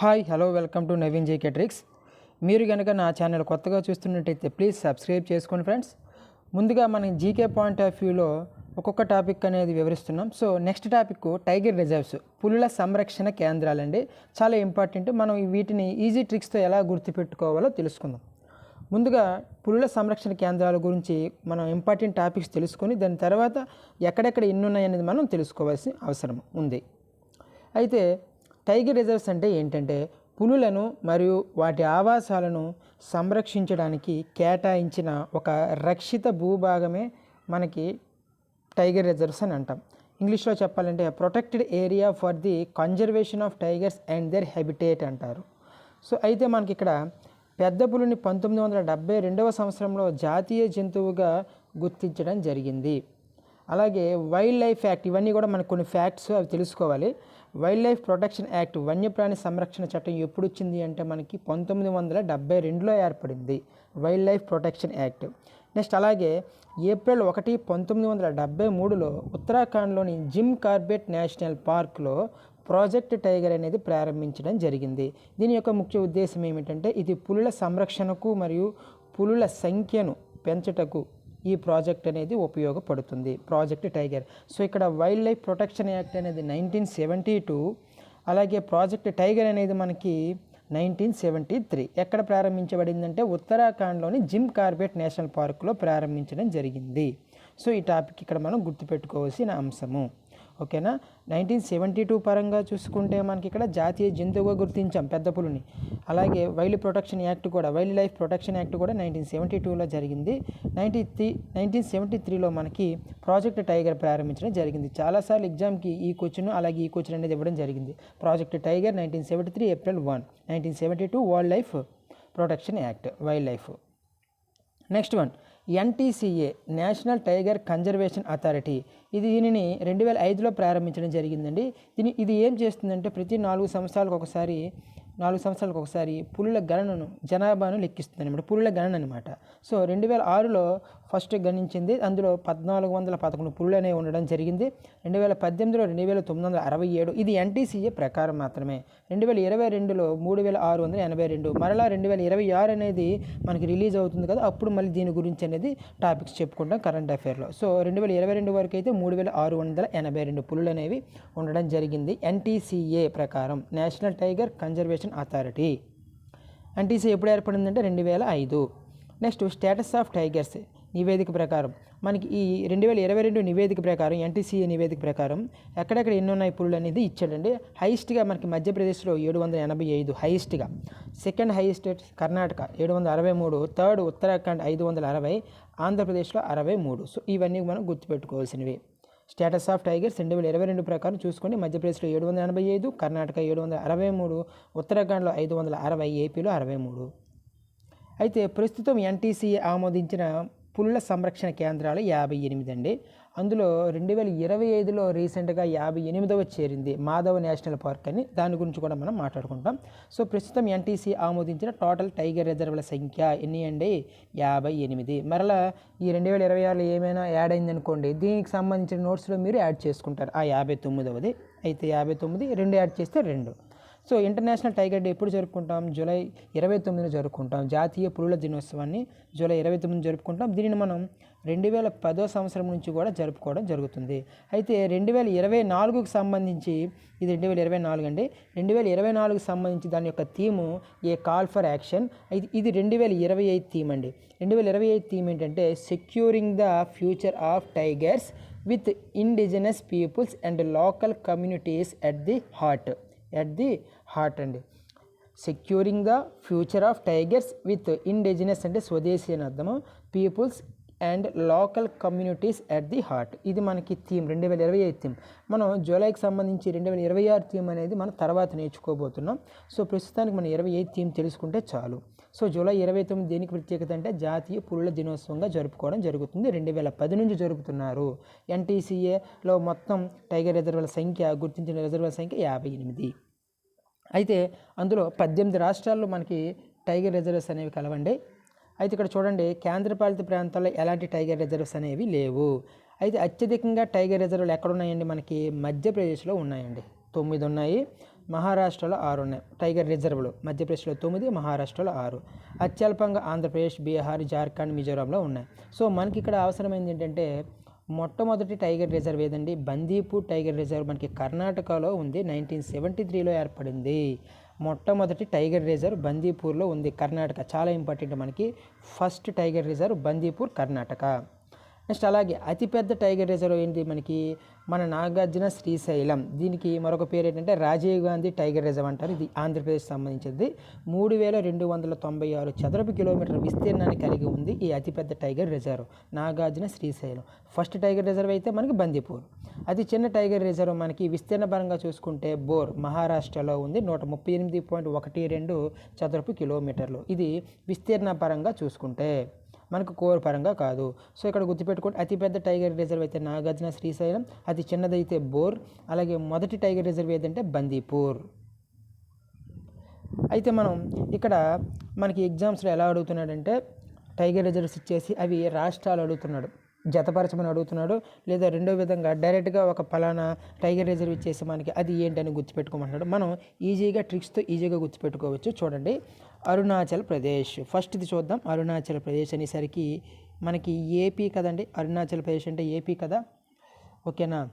Hi hello welcome to Naveen J tricks మీరు కనుక నా ఛానల్ కొత్తగా చూస్తున్నట్టయితే ప్లీజ్ సబ్స్క్రైబ్ చేసుకోండి ఫ్రెండ్స్ ముందుగా మనం జీకే పాయింట్ ఆఫ్ వ్యూలో ఒక్కొక్క టాపిక్ అనేది వివరిస్తున్నాం. So next topic tiger reserves పులుల సంరక్షణ కేంద్రాలండి. చాలా ఇంపార్టెంట్ మనం వీటిని ఈజీ ట్రిక్స్తో ఎలా గుర్తుపెట్టుకోవాలో తెలుసుకుందాం. ముందుగా పులుల సంరక్షణ కేంద్రాల గురించి మనం ఇంపార్టెంట్ టాపిక్స్ తెలుసుకొని దాని తర్వాత ఎక్కడెక్కడ ఎన్ని ఉన్నాయనేది మనం తెలుసుకోవాల్సిన అవసరం ఉంది. అయితే టైగర్ రిజర్వ్స్ అంటే ఏంటంటే పులులను మరియు వాటి ఆవాసాలను సంరక్షించడానికి కేటాయించిన ఒక రక్షిత భూభాగమే మనకి టైగర్ రిజర్వ్స్ అని అంటాం. ఇంగ్లీష్లో చెప్పాలంటే protected area for the conservation of tigers and their habitat అంటారు. సో అయితే మనకి ఇక్కడ పెద్ద పులిని పంతొమ్మిది వందల డెబ్బై రెండవ సంవత్సరంలో జాతీయ జంతువుగా గుర్తించడం జరిగింది. అలాగే వైల్డ్ లైఫ్ యాక్ట్ ఇవన్నీ కూడా మనకు కొన్ని ఫ్యాక్ట్స్ అవి తెలుసుకోవాలి. వైల్డ్ లైఫ్ ప్రొటెక్షన్ యాక్ట్ వన్యప్రాణి సంరక్షణ చట్టం ఎప్పుడు వచ్చింది అంటే మనకి పంతొమ్మిది వందల డెబ్బై రెండులో ఏర్పడింది. Wildlife protection act next అలాగే ఏప్రిల్ ఒకటి పంతొమ్మిది వందల డెబ్బై మూడులో ఉత్తరాఖండ్లోని జిమ్ కార్బెట్ నేషనల్ పార్క్లో ప్రాజెక్ట్ టైగర్ అనేది ప్రారంభించడం జరిగింది. దీని యొక్క ముఖ్య ఉద్దేశం ఏమిటంటే ఇది పులుల సంరక్షణకు మరియు పులుల సంఖ్యను పెంచుటకు ఈ ప్రాజెక్ట్ అనేది ఉపయోగపడుతుంది. Project tiger. సో ఇక్కడ వైల్డ్ లైఫ్ ప్రొటెక్షన్ యాక్ట్ అనేది నైన్టీన్ సెవెంటీ టూ అలాగే ప్రాజెక్ట్ టైగర్ అనేది మనకి నైన్టీన్ సెవెంటీ త్రీ. ఎక్కడ ప్రారంభించబడిందంటే ఉత్తరాఖండ్లోని జిమ్ కార్బెట్ నేషనల్ పార్క్లో ప్రారంభించడం జరిగింది. సో ఈ టాపిక్ ఇక్కడ మనం గుర్తుపెట్టుకోవాల్సిన అంశము. ఓకేనా? నైన్టీన్ సెవెంటీ టూ పరంగా చూసుకుంటే మనకి ఇక్కడ జాతీయ జంతువుగా గుర్తించాం పెద్ద పులిని. అలాగే వైల్డ్ ప్రొటెక్షన్ యాక్ట్ కూడా వైల్డ్ లైఫ్ ప్రొటెక్షన్ యాక్ట్ కూడా నైన్టీన్ సెవెంటీ టూలో జరిగింది. నైన్టీ త్రీ నైన్టీన్ సెవెంటీ త్రీలో మనకి ప్రాజెక్ట్ టైగర్ ప్రారంభించడం జరిగింది. చాలాసార్లు ఎగ్జామ్కి ఈ క్వశ్చన్ అలాగే ఈ క్వశ్చన్ అనేది ఇవ్వడం జరిగింది. Project tiger nineteen seventy three April one nineteen seventy two world life protection act wildlife. Next one NTCA national tiger conservation authority. ఇది దీనిని రెండు వేల ఐదులో ప్రారంభించడం జరిగిందండి. దీని ఇది ఏం చేస్తుందంటే ప్రతి నాలుగు సంవత్సరాలకు ఒకసారి నాలుగు సంవత్సరాలకు ఒకసారి పులుల గణనను జనాభాను లెక్కిస్తుంది అనమాట పులుల గణన అనమాట సో రెండు వేల ఆరులో ఫస్ట్ గణించింది. అందులో పద్నాలుగు వందల పదకొండు పులులు అనేవి ఉండడం జరిగింది. రెండు వేల పద్దెనిమిదిలో రెండు వేల తొమ్మిది వందల అరవై ఏడు. ఇది ఎన్టీసీఏ ప్రకారం మాత్రమే. రెండు వేల ఇరవై రెండులో మూడు వేల ఆరు వందల ఎనభై రెండు. మరలా రెండు వేల ఇరవై ఆరు అనేది మనకి రిలీజ్ అవుతుంది కదా అప్పుడు మళ్ళీ దీని గురించి అనేది టాపిక్స్ చెప్పుకుంటాం కరెంట్ అఫైర్లో. సో రెండు వేల ఇరవై రెండు వరకు అయితే మూడు వేల ఆరు వందల ఎనభై రెండు పులులు అనేవి ఉండడం జరిగింది ఎన్టీసీఏ ప్రకారం. National tiger conservation authority. NTC ఎప్పుడు ఏర్పడిందంటే రెండు వేల ఐదు. Next status of tigers. నివేదిక ప్రకారం. మనకి ఈ రెండు వేల ఇరవై రెండు నివేదిక ప్రకారం ఎన్టీసీఏ నివేదిక ప్రకారం ఎక్కడెక్కడ ఎన్ని ఉన్నాయి పులులు అనేది ఇచ్చాడండి. హైయెస్ట్గా మనకి మధ్యప్రదేశ్లో ఏడు వందల ఎనభై ఐదు హైయెస్ట్గా. సెకండ్ హైయెస్ట్ కర్ణాటక ఏడు వందల అరవై మూడు థర్డ్ ఉత్తరాఖండ్ ఐదు వందల అరవై ఆంధ్రప్రదేశ్లో అరవై మూడు. సో ఇవన్నీ మనం గుర్తుపెట్టుకోవాల్సినవి. స్టేటస్ ఆఫ్ టైగర్స్ రెండు వేల ఇరవై రెండు ప్రకారం చూసుకోండి మధ్యప్రదేశ్లో ఏడు వందల ఎనభై ఐదు కర్ణాటక ఏడు వందల అరవై మూడు ఉత్తరాఖండ్లో ఐదు వందల అరవై ఏపీలో అరవై మూడు. అయితే ప్రస్తుతం ఎన్టీసీ ఆమోదించిన పులుల సంరక్షణ కేంద్రాలు యాభై ఎనిమిది అండి. అందులో రెండు వేల ఇరవై ఐదులో రీసెంట్గా యాభై ఎనిమిదవ చేరింది మాధవ నేషనల్ పార్క్ అని. దాని గురించి కూడా మనం మాట్లాడుకుంటాం. సో ప్రస్తుతం ఎన్టీసీ ఆమోదించిన టోటల్ టైగర్ రిజర్వ్ల సంఖ్య ఎన్ని అండి? యాభై ఎనిమిది. మరలా ఈ రెండు వేల ఇరవై ఆరులో ఏమైనా యాడ్ అయిందనుకోండి దీనికి సంబంధించిన నోట్స్లో మీరు యాడ్ చేసుకుంటారు. ఆ యాభై తొమ్మిదవది. అయితే యాభై తొమ్మిది రెండు యాడ్ చేస్తే రెండు. సో ఇంటర్నేషనల్ టైగర్ డే ఎప్పుడు జరుపుకుంటాం? జూలై ఇరవై తొమ్మిదిన జరుపుకుంటాం. జాతీయ పులుల దినోత్సవాన్ని జూలై ఇరవై తొమ్మిది జరుపుకుంటాం. దీనిని మనం రెండు వేల పదో సంవత్సరం నుంచి కూడా జరుపుకోవడం జరుగుతుంది. అయితే రెండు వేల ఇరవై నాలుగుకు సంబంధించి ఇది రెండు వేల ఇరవై నాలుగు అండి రెండు వేల ఇరవై నాలుగుకి సంబంధించి దాని యొక్క theme a call for action ఇది ఇది రెండు వేల ఇరవై ఐదు థీమ్ అండి. రెండు వేల ఇరవై ఐదు థీమ్ ఏంటంటే securing the future of tigers with indigenous peoples and local communities at the heart. At the heart అండి securing the future of tigers with indigenous అంటే స్వదేశీ అని అర్థము peoples and local communities at the heart ఇది మనకి theme రెండు వేల ఇరవై ఐదు థీమ్ మనం జూలైకి సంబంధించి రెండు వేల ఇరవై ఆరు థీమ్ అనేది మనం తర్వాత నేర్చుకోబోతున్నాం. సో ప్రస్తుతానికి మనం ఇరవై ఐదు థీమ్ తెలుసుకుంటే చాలు. సో జూలై ఇరవై తొమ్మిది దేనికి ప్రత్యేకత అంటే జాతీయ పురుల దినోత్సవంగా జరుపుకోవడం జరుగుతుంది. రెండు వేల పది నుంచి జరుపుతున్నారు. ఎన్టీసీఏలో మొత్తం టైగర్ రిజర్వుల సంఖ్య గుర్తించిన రిజర్వుల సంఖ్య యాభై ఎనిమిది. అయితే అందులో పద్దెనిమిది రాష్ట్రాల్లో మనకి టైగర్ రిజర్వ్స్ అనేవి కలవండి. అయితే ఇక్కడ చూడండి కేంద్రపాలిత ప్రాంతాల్లో ఎలాంటి టైగర్ రిజర్వ్స్ అనేవి లేవు. అయితే అత్యధికంగా టైగర్ రిజర్వ్లు ఎక్కడ ఉన్నాయండి మనకి మధ్యప్రదేశ్లో ఉన్నాయండి. తొమ్మిది ఉన్నాయి మహారాష్ట్రలో ఆరు ఉన్నాయి. టైగర్ రిజర్వ్లు మధ్యప్రదేశ్లో తొమ్మిది మహారాష్ట్రలో ఆరు. అత్యల్పంగా ఆంధ్రప్రదేశ్ బీహార్ జార్ఖండ్ మిజోరాంలో ఉన్నాయి. సో మనకి ఇక్కడ అవసరమైంది ఏంటంటే మొట్టమొదటి టైగర్ రిజర్వ్ ఏదండి? బందీపూర్ టైగర్ రిజర్వ్ మనకి కర్ణాటకలో ఉంది. నైన్టీన్ సెవెంటీ త్రీలో ఏర్పడింది. మొట్టమొదటి టైగర్ రిజర్వ్ బందీపూర్లో ఉంది కర్ణాటక. చాలా ఇంపార్టెంట్ మనకి. First tiger reserve Bandipur Karnataka. Next అలాగే అతిపెద్ద టైగర్ రిజర్వ్ ఏంటి మనకి? మన నాగార్జున శ్రీశైలం. దీనికి మరొక పేరు ఏంటంటే రాజీవ్ గాంధీ టైగర్ రిజర్వ్ అంటారు. ఇది ఆంధ్రప్రదేశ్ సంబంధించింది మూడు వేల రెండు వందల తొంభై ఆరు చదరపు కిలోమీటర్ విస్తీర్ణాన్ని కలిగి ఉంది ఈ అతిపెద్ద tiger reserve Nagarjuna Srisailam. First tiger reserve అయితే మనకి బందీపూర్. అతి చిన్న టైగర్ రిజర్వ్ మనకి విస్తీర్ణ పరంగా చూసుకుంటే బోర్ మహారాష్ట్రలో ఉంది. నూట ముప్పై ఎనిమిది పాయింట్ ఒకటి రెండు చదరపు కిలోమీటర్లు. ఇది విస్తీర్ణ పరంగా చూసుకుంటే మనకు కోర్ పరంగా కాదు. సో ఇక్కడ గుర్తుపెట్టుకోండి అతిపెద్ద టైగర్ రిజర్వ్ అయితే నాగార్జున శ్రీశైలం అతి చిన్నదైతే బోర్ అలాగే మొదటి టైగర్ రిజర్వ్ ఏదంటే బందీపూర్. అయితే మనం ఇక్కడ మనకి ఎగ్జామ్స్లో ఎలా అడుగుతున్నాడంటే టైగర్ రిజర్వ్స్ ఇచ్చేసి అవి రాష్ట్రాలు అడుగుతున్నాడు. జతపరచమని అడుగుతున్నాడు. లేదా రెండో విధంగా డైరెక్ట్గా ఒక ఫలానా టైగర్ రిజర్వ్ ఇచ్చేసి మనకి అది ఏంటని గుర్తుపెట్టుకోమంటాడు మనం ఈజీగా ట్రిక్స్తో ఈజీగా గుర్తుపెట్టుకోవచ్చు. చూడండి. అరుణాచల్ ప్రదేశ్. ఫస్ట్ది చూద్దాం. అరుణాచల్ ప్రదేశ్ అనేసరికి మనకి ఏపీ కదండి. అరుణాచల్ ప్రదేశ్ అంటే ఏపీ కదా? ఓకేనా?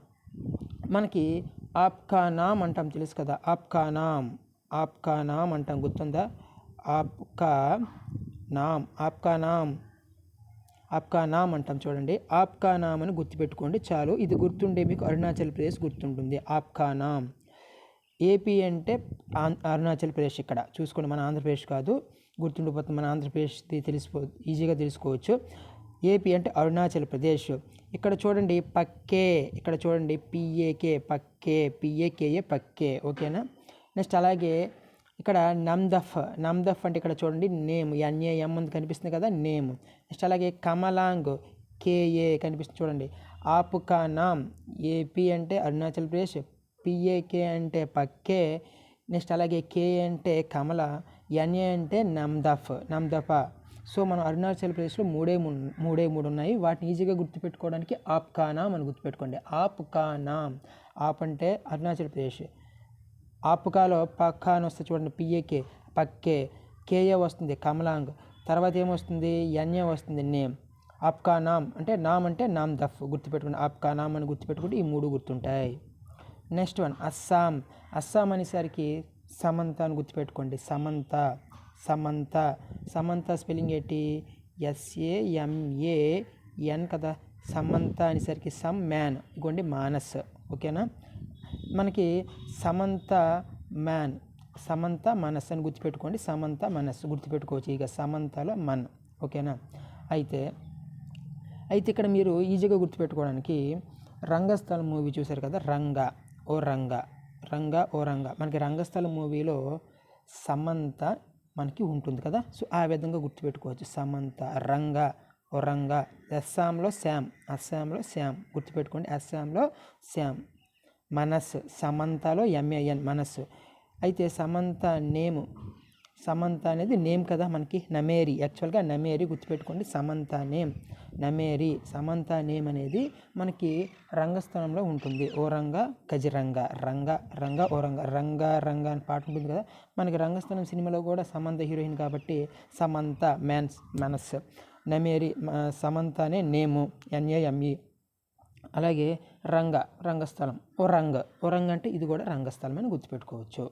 మనకి ఆప్కా నామ్ అంటాం తెలుసు కదా? ఆప్కా నామ్. ఆప్కా నామ్ అంటాం. గుర్తుందా? ఆప్కా నామ్. ఆప్కా నామ్. ఆప్కా నామ్ అంటాం చూడండి. ఆప్కా నామ్ అని గుర్తుపెట్టుకోండి. చాలు. ఇది గుర్తుండే మీకు అరుణాచల్ ప్రదేశ్ గుర్తుంటుంది. ఆప్కా నామ్. ఏపీ అంటే అరుణాచల్ ప్రదేశ్ ఇక్కడ. చూసుకోండి. మన ఆంధ్రప్రదేశ్ కాదు. గుర్తుండిపోతుంది. మన ఆంధ్రప్రదేశ్ తెలిసిపో ఈజీగా తెలుసుకోవచ్చు. ఏపీ అంటే అరుణాచల్ ప్రదేశ్. ఇక్కడ చూడండి. పక్కే. ఇక్కడ చూడండి. పిఏకే. పక్కే. పిఏకేఏ పక్కే. ఓకేనా? నెక్స్ట్ అలాగే ఇక్కడ నమ్దఫ్ నమ్దఫ్ అంటే ఇక్కడ చూడండి. నేమ్. ఎన్ఏఎం అని కనిపిస్తుంది కదా. నేమ్. నెక్స్ట్ అలాగే కమలాంగ్ కేఏ కనిపిస్తుంది చూడండి. ఆపుకా నామ్ ఏపీ అంటే అరుణాచల్ ప్రదేశ్ పిఏకే అంటే పక్కే. నెక్స్ట్ అలాగే కే అంటే కమల ఎన్ఏ అంటే నమ్దఫ్ నమ్దఫా. సో మనం అరుణాచల్ ప్రదేశ్లో మూడే మూడే మూడు ఉన్నాయి. వాటిని ఈజీగా గుర్తుపెట్టుకోవడానికి ఆప్కానామ్ అని గుర్తుపెట్టుకోండి. ఆప్కానామ్ ఆప్ అంటే అరుణాచల్ ప్రదేశ్. ఆపుకాలో పక్కా అని వస్తే చూడండి పిఏకే పక్కే. కేఏ వస్తుంది కమలాంగ్. తర్వాత ఏమొస్తుంది? ఎన్ఏ వస్తుంది? నేమ్. ఆప్కా నామ్. అంటే నామ్ అంటే నామ్ దఫ్. గుర్తుపెట్టుకోండి. ఆప్కా నామ్ అని గుర్తుపెట్టుకుంటే ఈ మూడు గుర్తుంటాయి. Next one. అస్సాం. అస్సాం అనేసరికి సమంత అని గుర్తుపెట్టుకోండి. సమంత. సమంత. సమంత స్పెల్లింగ్ ఏంటి? ఎస్ఏఎంఏ ఎన్ కదా. సమంత అనేసరికి సమ్ మ్యాన్. ఇగోండి మానస్. ఓకేనా? మనకి సమంత మ్యాన్. సమంత మనస్ అని గుర్తుపెట్టుకోండి. సమంత మనస్సు గుర్తుపెట్టుకోవచ్చు. ఇక సమంతలో మన్. ఓకేనా? అయితే అయితే ఇక్కడ మీరు ఈజీగా గుర్తుపెట్టుకోవడానికి రంగస్థలం మూవీ చూశారు కదా? రంగ. ఓ రంగ. రంగ ఓ రంగ. మనకి రంగస్థలం మూవీలో సమంత మనకి ఉంటుంది కదా? సో ఆ విధంగా గుర్తుపెట్టుకోవచ్చు. సమంత రంగ ఓ రంగ. అస్సాంలో శ్యామ్. అస్సాంలో శ్యామ్. గుర్తుపెట్టుకోండి. అస్సాంలో శ్యామ్. మనస్సు. సమంతలో ఎంఏఎన్ మనస్సు. అయితే సమంత నేమ్ సమంత అనేది నేమ్ కదా మనకి నమేరి. యాక్చువల్గా నమేరి గుర్తుపెట్టుకోండి Samantha name. Nameri Samantha name అనేది మనకి రంగస్థలంలో ఉంటుంది. ఓ రంగ గజరంగ. రంగ రంగ ఓ రంగ. రంగ రంగ అని పాట ఉంటుంది కదా మనకి రంగస్థలం సినిమాలో కూడా సమంత హీరోయిన్ కాబట్టి సమంత మ్యాన్స్ మనస్ నమేరి సమంత అనే నేము ఎన్ఏఎంఈ అలాగే రంగ రంగస్థలం. ఓ రంగ. ఓ రంగ అంటే ఇది కూడా రంగస్థలం అని గుర్తుపెట్టుకోవచ్చు.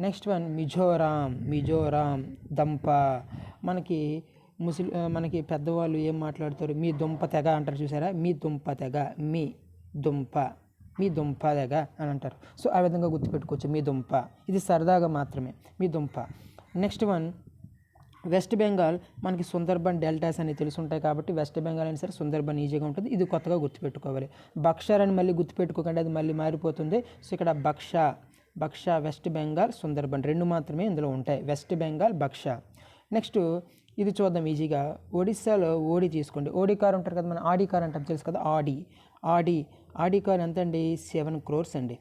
Next one Mizoram Mizoram Dampa. మనకి ముస్లి మనకి పెద్దవాళ్ళు ఏం మాట్లాడతారు? మీ దుంప తెగ అంటారు చూసారా? మీ దుంప తెగ మీ దుంప మీ దుంప తెగ అని అంటారు. సో ఆ విధంగా గుర్తుపెట్టుకోవచ్చు. మీ దుంప. ఇది సరదాగా మాత్రమే. మీ దుంప. నెక్స్ట్ వన్ వెస్ట్ బెంగాల్ మనకి సుందర్బన్ డెల్టాస్ అని తెలుసుంటాయి కాబట్టి వెస్ట్ బెంగాల్ అయినా సరే సుందర్బన్ ఈజీగా ఉంటుంది. ఇది కొత్తగా గుర్తుపెట్టుకోవాలి. బక్షార్ అని మళ్ళీ గుర్తుపెట్టుకోకండి. అది మళ్ళీ మారిపోతుంది. సో ఇక్కడ బక్ష బక్షా వెస్ట్ బెంగాల్ సుందర్బన్ రెండు మాత్రమే ఇందులో ఉంటాయి. వెస్ట్ బెంగాల్ బక్ష. నెక్స్ట్ ఇది చూద్దాం ఈజీగా. ఒడిస్సాలో ఓడి తీసుకోండి. ఓడి కార్ ఉంటారు కదా మన ఆడి కార్ అంటాం తెలుసు కదా ఆడి. ఆడి ఆడి కార్ ఎంత అండి సెవెన్ క్రోర్స్ అండి.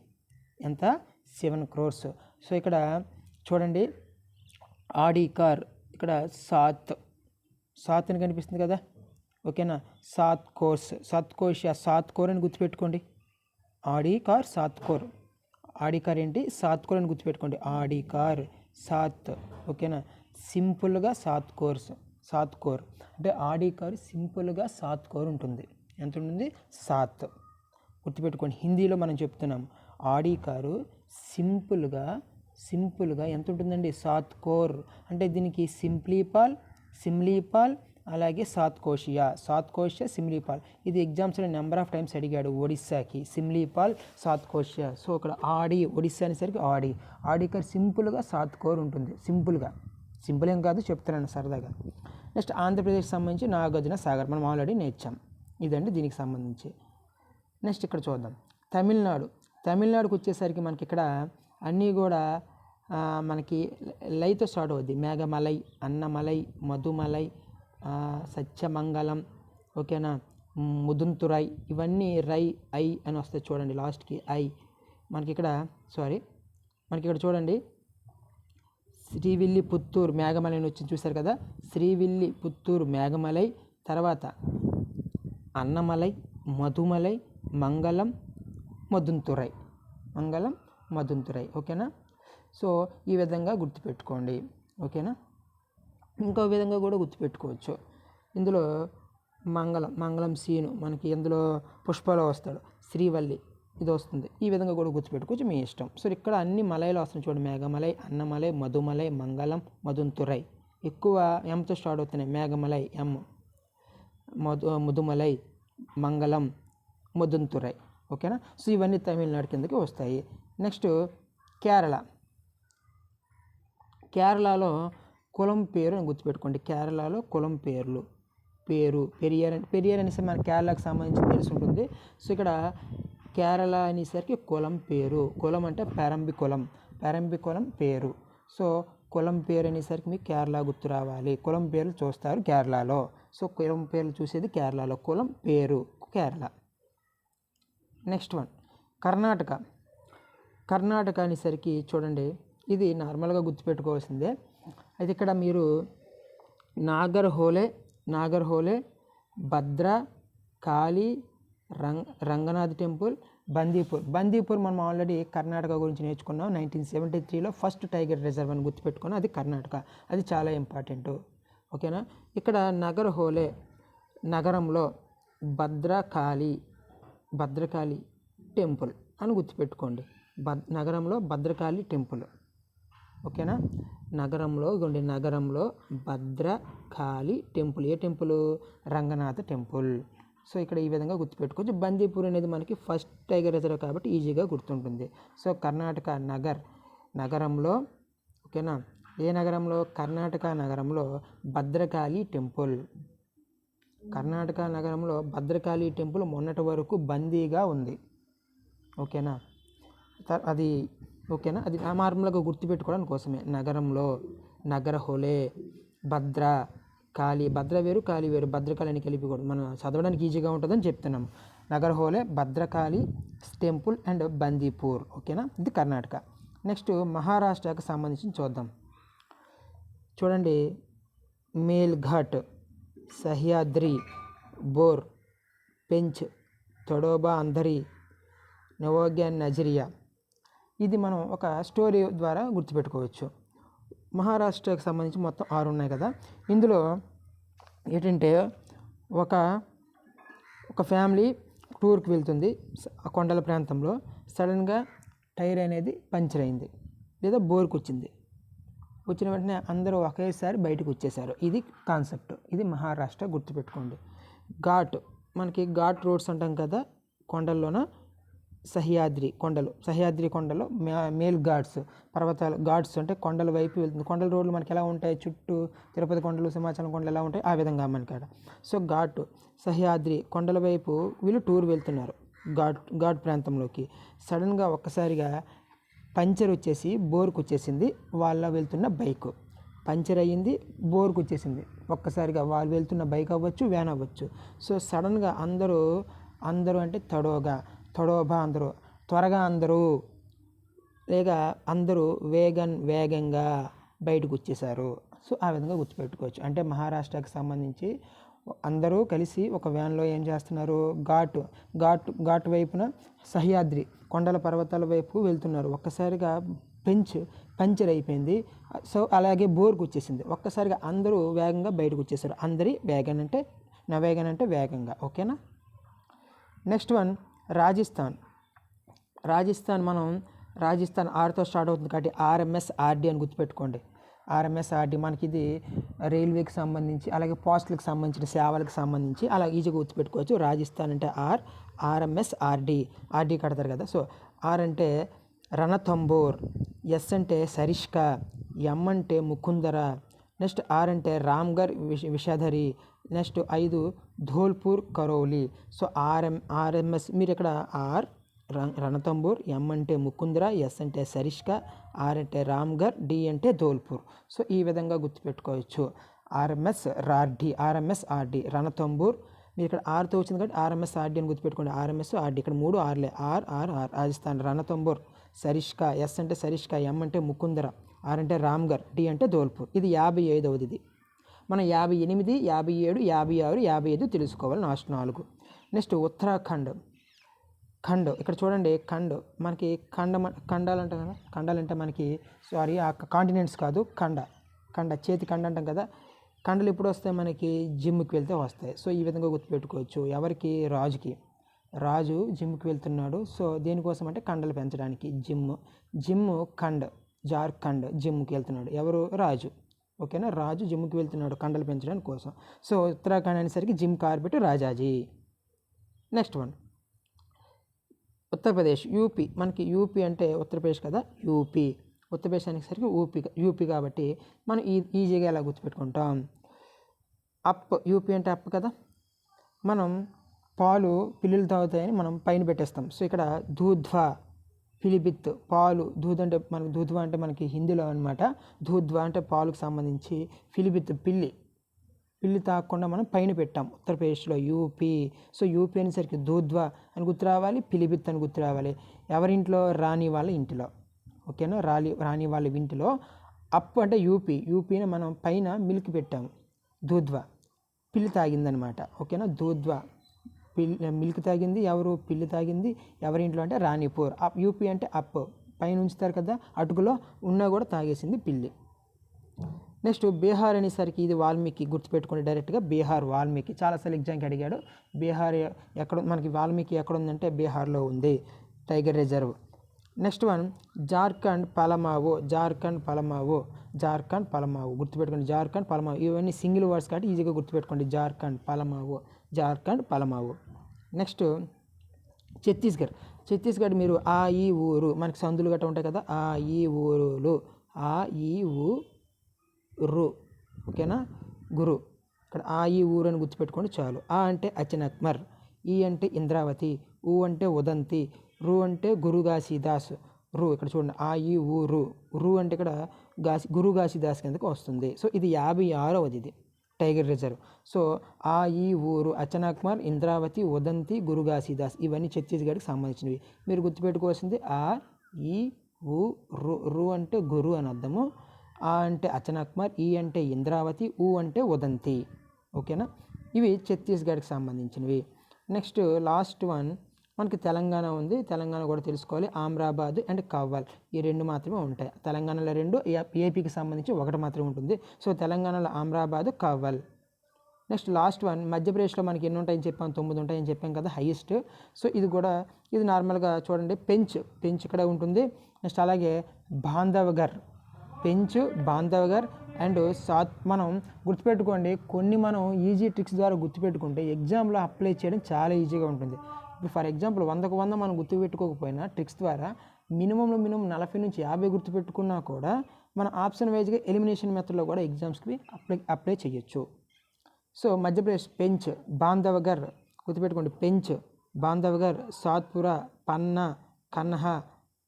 ఎంత? సెవెన్ క్రోర్స్. సో ఇక్కడ చూడండి. ఆడి కార్ ఇక్కడ సాత్ సాత్ అని కనిపిస్తుంది కదా. ఓకేనా? సాత్ కోర్స్ సాత్ కోర్స్ సాత్ కోర్ అని గుర్తుపెట్టుకోండి. ఆడి కార్ సాత్ కోర్ ఆడికార్ ఏంటి? సాత్ కోర్ అని గుర్తుపెట్టుకోండి. ఆడికార్ సాత్. ఓకేనా? సింపుల్గా సాత్ కోర్స్ సాత్ కోర్. అంటే ఆడికార్ సింపుల్గా సాత్ కోర్ ఉంటుంది. ఎంత ఉంటుంది? సాత్. గుర్తుపెట్టుకోండి. హిందీలో మనం చెప్తున్నాం ఆడి కారు సింపుల్గా సింపుల్గా ఎంత ఉంటుందండి? సాత్ కోర్. అంటే దీనికి సింప్లీపాల్ సిమ్లీపాల్ అలాగే సాత్కోషియా. కోషియా సాత్ కోషియా సిమ్లీపాల్. ఇది ఎగ్జామ్స్లో నెంబర్ ఆఫ్ టైమ్స్ అడిగాడు ఒడిస్సాకి. సిమ్లీపాల్ సాత్ కోషియా సో ఇక్కడ ఆడి ఒడిస్సా అనేసరికి ఆడి. ఆడి ఇక్కడ సింపుల్గా సాత్కోర్ ఉంటుంది. సింపుల్గా సింపుల్ ఏం కాదు చెప్తున్నాను సరదాగా. నెక్స్ట్ ఆంధ్రప్రదేశ్ సంబంధించి నాగార్జున సాగర్. మనం ఆల్రెడీ నేర్చాం. ఇదండి దీనికి సంబంధించి. నెక్స్ట్ ఇక్కడ చూద్దాం. తమిళనాడు. తమిళనాడుకు వచ్చేసరికి మనకి ఇక్కడ అన్నీ కూడా మనకి లైతో స్టార్ట్ అవుద్ది. మేఘమలై అన్నమలై మధుమలై సత్యమంగళం ఓకేనా? ముదుంతురై ఇవన్నీ రై ఐ అని వస్తాయి చూడండి లాస్ట్కి ఐ. మనకి ఇక్కడ సారీ మనకి ఇక్కడ చూడండి. శ్రీవిల్లి పుత్తూరు మేఘమలై అని వచ్చి చూశారు కదా? శ్రీవిల్లి పుత్తూరు మేఘమలై తర్వాత అన్నమలై మధుమలై మంగళం మధుంతురై. మంగళం మధుంతురై ఓకేనా? సో ఈ విధంగా గుర్తుపెట్టుకోండి ఓకేనా? ఇంకో విధంగా కూడా గుర్తుపెట్టుకోవచ్చు. ఇందులో మంగళం మంగళం సీను మనకి ఇందులో పుష్పలో వస్తాడు శ్రీవల్లి ఇది వస్తుంది. ఈ విధంగా కూడా గుర్తుపెట్టుకోవచ్చు మీ ఇష్టం. సో ఇక్కడ అన్ని మలైలో వస్తున్నాయి చూడండి. మేఘమలై అన్నమలై మధుమలై మంగళం మధుంతురై. ఎక్కువ ఎంతో స్టార్ట్ అవుతున్నాయి. మేఘమలై ఎం మధు మధుమలై మంగళం మధుంతురై. ఓకేనా? సో ఇవన్నీ తమిళనాడు కిందకి వస్తాయి. నెక్స్ట్ కేరళ. కేరళలో కులం పేరు అని గుర్తుపెట్టుకోండి. కేరళలో కులం పేర్లు పేరు పెరియార్ అంటే పెరియార్ అనేసి మన కేరళకు సంబంధించి తెలిసి ఉంటుంది. సో ఇక్కడ కేరళ అనేసరికి కులం పేరు కులం అంటే పెరంబి కులం పెరంబి కులం పేరు. సో కులం పేరు అనేసరికి మీకు కేరళ గుర్తు రావాలి. కులం పేర్లు చూస్తారు కేరళలో. సో కులం పేర్లు చూసేది కేరళలో. కులం పేరు Kerala. Next one Karnataka. Karnataka అనేసరికి చూడండి ఇది నార్మల్గా గుర్తుపెట్టుకోవాల్సిందే. అయితే ఇక్కడ మీరు నాగర్ హోలే నాగర్ హోలే భద్ర కాళీ రంగ్ రంగనాథ్ టెంపుల్ బందీపూర్. బందీపూర్ మనం ఆల్రెడీ కర్ణాటక గురించి నేర్చుకున్నాం. నైన్టీన్ సెవెంటీ త్రీలో ఫస్ట్ టైగర్ రిజర్వ్ అని గుర్తుపెట్టుకున్నాం. అది కర్ణాటక. అది చాలా ఇంపార్టెంట్ ఓకేనా ఇక్కడ నగర్ హోలే నగరంలో భద్రకాళి భద్రకాళి టెంపుల్ అని గుర్తుపెట్టుకోండి. భద్ నగరంలో భద్రకాళి టెంపుల్. ఓకేనా? నగరంలో ఇగోండి నగరంలో భద్రకాళి టెంపుల్. ఏ టెంపుల్? రంగనాథ టెంపుల్. సో ఇక్కడ ఈ విధంగా గుర్తుపెట్టుకోవచ్చు. బందీపూర్ అనేది మనకి ఫస్ట్ టైగర్ రిజర్వ్ కాబట్టి ఈజీగా గుర్తుంటుంది. సో కర్ణాటక నగర్ నగరంలో ఓకేనా? ఏ నగరంలో? కర్ణాటక నగరంలో భద్రకాళి టెంపుల్. కర్ణాటక నగరంలో భద్రకాళి టెంపుల్ మొన్నటి వరకు బందీగా ఉంది. ఓకేనా? అది ఓకేనా? అది మార్మూలుగా గుర్తుపెట్టుకోవడానికి కోసమే. నగరంలో నగర హోలే భద్ర కాళీ భద్ర వేరు కాళీ వేరు భద్రకాళి అని కలిపి కూడా మనం చదవడానికి ఈజీగా ఉంటుందని చెప్తున్నాం నగర హోలే భద్రకాళి టెంపుల్ అండ్ బందీపూర్. ఓకేనా? ఇది కర్ణాటక. నెక్స్ట్ మహారాష్ట్రకు సంబంధించి చూద్దాం. చూడండి. మేల్ఘాట్ సహ్యాద్రి బోర్ పెంచ్ తొడోబా అందరి నవోగ్యాన్ నజరియా. ఇది మనం ఒక స్టోరీ ద్వారా గుర్తుపెట్టుకోవచ్చు. మహారాష్ట్రకు సంబంధించి మొత్తం ఆరు ఉన్నాయి కదా. ఇందులో ఏంటంటే ఒక ఒక ఫ్యామిలీ టూర్కి వెళ్తుంది ఆ కొండల ప్రాంతంలో. సడన్గా టైర్ అనేది పంచర్ అయింది. లేదా బోర్కి వచ్చింది వచ్చిన వెంటనే అందరూ ఒకేసారి బయటకు వచ్చేసారు. ఇది కాన్సెప్ట్. ఇది మహారాష్ట్ర గుర్తుపెట్టుకోండి. ఘాట్. మనకి ఘాట్ రోడ్స్ అంటాం కదా కొండల్లోన. సహ్యాద్రి కొండలు సహ్యాద్రి కొండలు మే- మేల్ ఘాట్స్ పర్వతాలు ఘాట్స్ అంటే కొండల వైపు వెళ్తుంది. కొండల రోడ్లు మనకి ఎలా ఉంటాయి? చుట్టూ తిరుపతి కొండలు సింహాచలం కొండలు ఎలా ఉంటాయి? ఆ విధంగా మనకి ఆడ సో ఘాట్ సహ్యాద్రి కొండల వైపు వీళ్ళు టూర్ వెళ్తున్నారు ఘాట్ ఘాట్ ప్రాంతంలోకి. సడన్గా ఒక్కసారిగా పంచర్ వచ్చేసి బోర్కు వచ్చేసింది. వాళ్ళ వెళ్తున్న బైక్. పంచర్ అయ్యింది బోర్కు వచ్చేసింది. ఒక్కసారిగా వాళ్ళు వెళ్తున్న బైక్ అవ్వచ్చు వ్యాన్ అవ్వచ్చు. సో సడన్గా అందరూ అందరూ అంటే తడోగా తడోబా అందరూ త్వరగా అందరూ లేక అందరూ వేగన్ వేగంగా బయటకు వచ్చేసారు సో ఆ విధంగా గుర్తుపెట్టుకోవచ్చు. అంటే మహారాష్ట్రకి సంబంధించి అందరూ కలిసి ఒక వ్యాన్లో ఏం చేస్తున్నారు? ఘాట్ ఘాట్ ఘాట్ వైపున సహ్యాద్రి కొండల పర్వతాల వైపు వెళ్తున్నారు. ఒక్కసారిగా పెంచ్ పంచర్ అయిపోయింది. సో అలాగే బోర్కు వచ్చేసింది. ఒక్కసారిగా అందరూ వేగంగా బయటకు వచ్చేసారు అందరి వేగన్ అంటే నా వేగన్ అంటే వేగంగా. ఓకేనా? Next one. రాజస్థాన్. రాజస్థాన్ మనం రాజస్థాన్ ఆర్తో స్టార్ట్ అవుతుంది కాబట్టి ఆర్ఎంఎస్ ఆర్డీ అని గుర్తుపెట్టుకోండి. ఆర్ఎంఎస్ ఆర్డీ మనకి ఇది రైల్వేకి సంబంధించి అలాగే పోస్టులకు సంబంధించిన సేవలకు సంబంధించి అలా ఈజీగా గుర్తుపెట్టుకోవచ్చు. రాజస్థాన్ అంటే ఆర్ ఆర్ఎంఎస్ ఆర్డీ. ఆర్డీ కడతారు కదా. సో ఆర్ అంటే రణతంబోర్ ఎస్ అంటే సరిష్క ఎం అంటే ముకుందర నెక్స్ట్ ఆర్ అంటే రామ్గర్ విష విషాధరి నెక్స్ట్ ఐదు Dholpur Karauli. So RM RMS మీరు ఇక్కడ ఆర్ రణతంబూర్ ఎం అంటే ముకుంద్ర ఎస్ అంటే సరిష్క ఆర్ అంటే రామ్ఘర్ డి అంటే ధోల్పూర్. సో ఈ విధంగా గుర్తుపెట్టుకోవచ్చు. ఆర్ఎంఎస్ రార్డి ఆర్ఎంఎస్ ఆర్డి రణతంబూర్. మీరు ఇక్కడ ఆర్తో వచ్చింది కాబట్టి ఆర్ఎంఎస్ ఆర్డి అని గుర్తుపెట్టుకోండి. RMS RD. ఇక్కడ మూడు ఆర్లే. R R R Rajasthan Ranthambore. Sariska S అంటే సరిష్క ఎం అంటే ముకుందర. ఆర్ అంటే రామ్ఘర్ డి అంటే ధోల్పూర్. ఇది యాభై ఐదవది ఇది. మనం యాభై ఎనిమిది యాభై ఏడు యాభై ఆరు యాభై ఐదు తెలుసుకోవాలి లాస్ట్ నాలుగు. నెక్స్ట్ ఉత్తరాఖండ్. ఖండ్. ఇక్కడ చూడండి ఖండ్. మనకి ఖండ ఖండాలు అంటాం కదా? ఖండాలు అంటే మనకి సారీ ఆ కాంటినెంట్స్ కాదు ఖండ. ఖండ చేతి ఖండ అంటాం కదా? ఖండలు ఎప్పుడు వస్తాయి మనకి? జిమ్కి వెళ్తే వస్తాయి. సో ఈ విధంగా గుర్తుపెట్టుకోవచ్చు. ఎవరికి? రాజుకి. రాజు జిమ్కి వెళ్తున్నాడు. సో దేనికోసం అంటే కండలు పెంచడానికి. జిమ్. జిమ్ ఖండ్. జార్ఖండ్ జిమ్కి వెళ్తున్నాడు. ఎవరు? రాజు. ఓకేనా? రాజు జిమ్కి వెళ్తున్నాడు కండలు పెంచడానికి కోసం. సో ఉత్తరాఖండ్ అనేసరికి Jim Corbett Rajaji. Next one. Uttar Pradesh UP. మనకి యూపీ అంటే ఉత్తరప్రదేశ్ కదా? యూపీ. ఉత్తరప్రదేశ్ అనేసరికి యూపీ యూపీ కాబట్టి మనం ఈ ఈజీగా ఎలా గుర్తుపెట్టుకుంటాం? అప్ యూపీ అంటే అప్ కదా? మనం పాలు పిల్లులు తాగుతాయని మనం పైన పెట్టేస్తాం. సో ఇక్కడ దూధ్వా పిలిబిత్ పాలు దూద్ అంటే మనకి దూధ్వా అంటే మనకి హిందీలో అనమాట దూధ్వా అంటే పాలుకు సంబంధించి ఫిలిబిత్ పిల్లి. పిల్లి తాగకుండా మనం పైన పెట్టాం. ఉత్తరప్రదేశ్లో యూపీ. సో యూపీ అనేసరికి దూద్వా అని గుర్తు రావాలి పిలిబిత్ అని గుర్తు రావాలి. ఎవరింట్లో రాని వాళ్ళ ఇంటిలో. ఓకేనా? రాలి రాని వాళ్ళ ఇంటిలో. అప్ అంటే యూపీ. యూపీని మనం పైన మిల్క్ పెట్టాము దూద్వా. పిల్లి తాగిందనమాట ఓకేనా? దూద్వా. పిల్లి మిల్క్ తాగింది ఎవరు పిల్లి తాగింది ఎవరి ఇంట్లో అంటే రాణిపూర్ అప్ యూపీ అంటే అప్. పైన ఉంచుతారు కదా అటుకులో ఉన్నా కూడా తాగేసింది పిల్లి. నెక్స్ట్ బీహార్ అనేసరికి ఇది వాల్మీకి గుర్తుపెట్టుకోండి డైరెక్ట్గా బీహార్ వాల్మీకి. చాలాసార్లు ఎగ్జామ్కి అడిగాడు. బీహార్ ఎక్కడ మనకి వాల్మీకి ఎక్కడ ఉందంటే బీహార్లో ఉంది tiger reserve. Next one Jharkhand Palamau Jharkhand Palamau Jharkhand Palamau. గుర్తుపెట్టుకోండి జార్ఖండ్ పలమావో. ఇవన్నీ సింగిల్ వర్డ్స్ కాబట్టి ఈజీగా గుర్తుపెట్టుకోండి. జార్ఖండ్ పలమావో జార్ఖండ్ పలమావో. నెక్స్ట్ ఛత్తీస్గఢ్. ఛత్తీస్గఢ్ మీరు ఆ ఈ ఊరు మనకి సందులు గట్రా ఉంటాయి కదా? ఆ ఈ ఊరులు ఆ ఈ ఊ రు. ఓకేనా? గురు. ఇక్కడ ఆ ఈ ఊరు అని గుర్తుపెట్టుకోండి చాలు. ఆ అంటే అచనక్మర్. ఈ అంటే ఇంద్రావతి. ఊ అంటే ఉదంతి. రు అంటే గురుగాసిదాస్. రు ఇక్కడ చూడండి. ఆ ఈ ఊరు రు అంటే ఇక్కడ గాసి గురుగాసిదాస్ కిందకి వస్తుంది. సో ఇది యాభై ఆరవది ఇది. Tiger reserve. సో ఆ ఈ ఊరు అచనాకుమార్ ఇంద్రావతి ఉదంతి గురుగాసిదాస్ ఇవన్నీ ఛత్తీస్గఢ్కి సంబంధించినవి. మీరు గుర్తుపెట్టుకోవాల్సింది ఆ ఈ ఊ రు రు అంటే గురు అని అర్థము. ఆ అంటే అచనాకుమార్ ఈ అంటే ఇంద్రావతి ఊ అంటే ఉదంతి ఓకేనా? ఇవి ఛత్తీస్గఢ్కి సంబంధించినవి. నెక్స్ట్ లాస్ట్ వన్ మనకి తెలంగాణ ఉంది. తెలంగాణ కూడా తెలుసుకోవాలి. ఆమ్రాబాద్ అండ్ కవ్వాల్ ఈ రెండు మాత్రమే ఉంటాయి. తెలంగాణలో రెండు ఏపీకి సంబంధించి ఒకటి మాత్రమే ఉంటుంది. సో తెలంగాణలో Amrabad Kawal. Next last one మధ్యప్రదేశ్లో మనకి ఎన్ని ఉంటాయని చెప్పాం? తొమ్మిది ఉంటాయని చెప్పాం కదా హైయెస్ట్. సో ఇది కూడా ఇది నార్మల్గా చూడండి పెంచ్ పెంచ్ ఇక్కడ ఉంటుంది. నెక్స్ట్ అలాగే బాంధవగర్ పెంచ్ బాంధవగర్ అండ్ సాత్ మనం గుర్తుపెట్టుకోండి కొన్ని మనం ఈజీ ట్రిక్స్ ద్వారా గుర్తుపెట్టుకుంటే ఎగ్జామ్లో అప్లై చేయడం చాలా ఈజీగా ఉంటుంది. ఫర్ ఎగ్జాంపుల్ వందకు వంద మనం గుర్తుపెట్టుకోకపోయినా ట్రిక్స్ ద్వారా మినిమంలో మినిమం నలభై నుంచి యాభై గుర్తుపెట్టుకున్నా కూడా మన ఆప్షన్ వైజ్గా ఎలిమినేషన్ మెథడ్లో కూడా ఎగ్జామ్స్కి అప్లై అప్లై చేయొచ్చు. సో మధ్యప్రదేశ్ పెంచ్ బాంధవగర్ గుర్తుపెట్టుకోండి పెంచ్ బాంధవగర్ సాత్పుర పన్నా కన్హా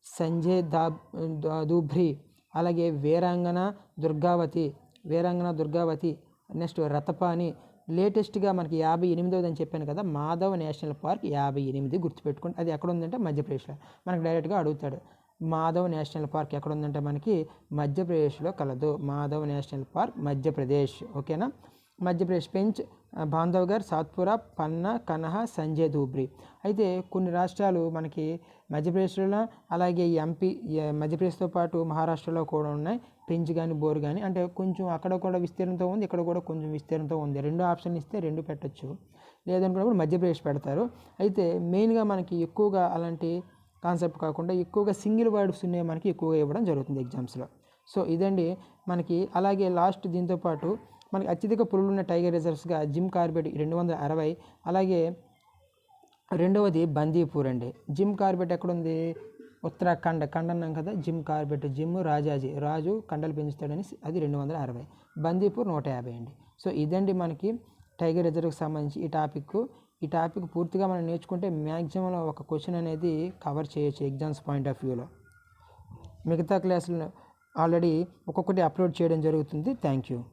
సంజయ్ దా దూభ్రి దూబ్రి అలాగే వీరాంగన దుర్గావతి వీరాంగన దుర్గావతి నెక్స్ట్ రతపాని లేటెస్ట్గా మనకి యాభై ఎనిమిదవది అని చెప్పాను కదా మాధవ్ నేషనల్ పార్క్ యాభై ఎనిమిది గుర్తుపెట్టుకోండి. అది ఎక్కడ ఉందంటే మధ్యప్రదేశ్లో. మనకి డైరెక్ట్గా అడుగుతాడు మాధవ్ నేషనల్ పార్క్ ఎక్కడ ఉందంటే మనకి మధ్యప్రదేశ్లో కలదు. Madhav national park Madhya Pradesh. ఓకేనా? మధ్యప్రదేశ్ పెంచ్ బాంధవ్గర్ సాత్పురా పన్నా కనహా సంజయ్ ధూబ్రి. అయితే కొన్ని రాష్ట్రాలు మనకి మధ్యప్రదేశ్లో అలాగే ఎంపీ మధ్యప్రదేశ్తో పాటు మహారాష్ట్రలో కూడా ఉన్నాయి. పెంచ్ కానీ బోర్ కానీ అంటే కొంచెం అక్కడ కూడా విస్తీర్ణంతో ఉంది ఇక్కడ కూడా కొంచెం విస్తీర్ణంతో ఉంది. రెండు ఆప్షన్ ఇస్తే రెండు పెట్టొచ్చు. లేదనుకున్నప్పుడు మధ్యప్రదేశ్ పెడతారు. అయితే మెయిన్గా మనకి ఎక్కువగా అలాంటి కాన్సెప్ట్ కాకుండా ఎక్కువగా సింగిల్ వర్డ్స్ ఉన్నాయి మనకి ఎక్కువగా ఇవ్వడం జరుగుతుంది ఎగ్జామ్స్లో. సో ఇదండి మనకి అలాగే లాస్ట్ దీంతో పాటు మనకి అత్యధిక పులులు ఉన్న టైగర్ రిజర్వ్స్గా జిమ్ కార్బెట్ రెండు వందల అరవై అలాగే రెండవది బందీపూర్ అండి. జిమ్ కార్బెట్ ఎక్కడుంది? ఉత్తరాఖండ్ ఖండ్ అన్నాం కదా Jim Corbett Jim Rajaji. Raju కండలు పెంచుతాడని అది రెండు వందల అరవై. బందీపూర్ నూట యాభై అండి. సో ఇదండి మనకి టైగర్ రిజర్వ్కి సంబంధించి ఈ టాపిక్. ఈ టాపిక్ పూర్తిగా మనం నేర్చుకుంటే మ్యాక్సిమంలో ఒక క్వశ్చన్ అనేది కవర్ చేయొచ్చు ఎగ్జామ్స్ పాయింట్ ఆఫ్ వ్యూలో. మిగతా క్లాసులు ఆల్రెడీ ఒక్కొక్కటి అప్లోడ్ చేయడం జరుగుతుంది. Thank you.